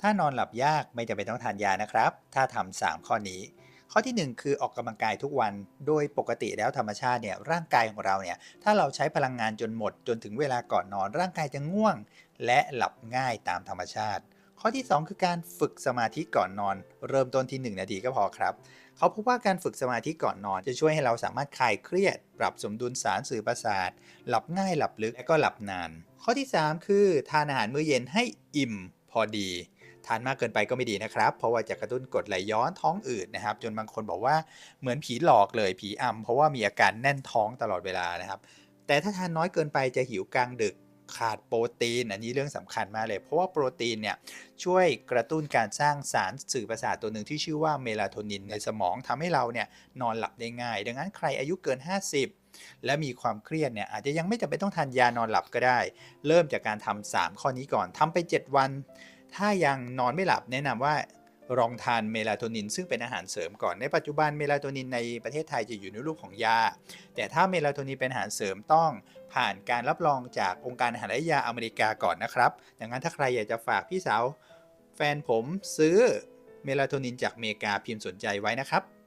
ถ้านอนหลับยากไม่จำเป็นต้องทานยานะครับ ถ้าทำสามข้อนี้ ข้อทีหนึ่1 คือออกกำลังกายทุกวัน โดยปกติแล้วธรรมชาติเนี่ยร่างกายของเราเนี่ยถ้าเราใช้พลังงานจนหมด จนถึงเวลาก่อนนอนร่างกายจะง่วง และหลับง่ายตามธรรมชาติ ข้อที่ 2 คือการฝึกสมาธิก่อนนอน เริ่มต้นที่ 1 นาทีก็พอครับเขาพบว่าการฝึกสมาธิก่อนนอน จะช่วยให้เราสามารถคลายเครียด ปรับสมดุลสารสื่อประสาท หลับง่ายหลับลึกและก็หลับนาน ข้อที่ 3 คือทานอาหารมื้อเย็นให้อิ่มพอดี ทานมากเกินไปก็ไม่ดีนะครับ เพราะว่าจะกระตุ้นกดไหลย้อนท้องอืดนะครับ จนบางคนบอกว่าเหมือนผีหลอกเลยผีอำเพราะว่ามีอาการแน่นท้องตลอดเวลานะครับ แต่ถ้าทานน้อยเกินไปจะหิวกลางดึกขาดโปรตีน อันนี้เรื่องสำคัญมากเลย เพราะว่าโปรตีนเนี่ยช่วยกระตุ้นการสร้างสารสื่อประสาทตัวหนึ่งที่ชื่อว่าเมลาโทนินในสมองทำให้เราเนี่ยนอนหลับได้ง่าย ดังนั้นใครอายุเกิน 50 และมีความเครียดเนี่ยอาจจะยังไม่จำเป็นต้องทานยานอนหลับก็ได้ เริ่มจากการทำ3ข้อนี้ก่อนทำไป 7 วัน ถ้ายังนอนไม่หลับแนะนำว่าลองทานเมลาโทนิน ซึ่งเป็นอาหารเสริมก่อนในปัจจุบันเมลาโทนินในประเทศไทยจะอยู่ในรูปของยา แต่ถ้าเมลาโทนินเป็นอาหารเสริมต้องผ่านการรับรองจากองค์การอาหารและยาอเมริกาก่อนนะครับดังนั้นถ้าใครอยากจะฝากพี่สาวแฟนผมซื้อเมลาโทนินจากอเมริกาพิมพ์สนใจไว้นะครับ